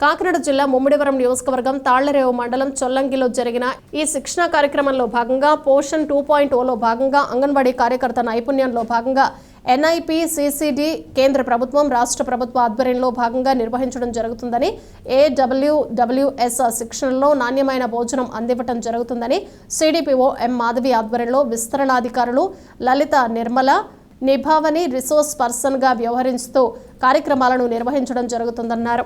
కాకినాడ జిల్లా ముమ్మిడివరం నియోజకవర్గం తాళ్ళరేవు మండలం చొల్లంగిలో జరిగిన ఈ శిక్షణ కార్యక్రమంలో భాగంగా పోషన్ టూ పాయింట్ ఓలో భాగంగా అంగన్వాడీ కార్యకర్త నైపుణ్యంలో భాగంగా ఎన్ఐపి సిసిడి కేంద్ర ప్రభుత్వం రాష్ట్ర ప్రభుత్వ ఆధ్వర్యంలో భాగంగా నిర్వహించడం జరుగుతుందని ఏడబ్ల్యూడబ్ల్యూఎస్ శిక్షణలో నాణ్యమైన భోజనం అందివ్వటం జరుగుతుందని సిడిపిఓ ఎం మాధవి ఆధ్వర్యంలో విస్తరణాధికారులు లలిత నిర్మల నిభావని రిసోర్స్ పర్సన్గా వ్యవహరిస్తూ కార్యక్రమాలను నిర్వహించడం జరుగుతుందన్నారు.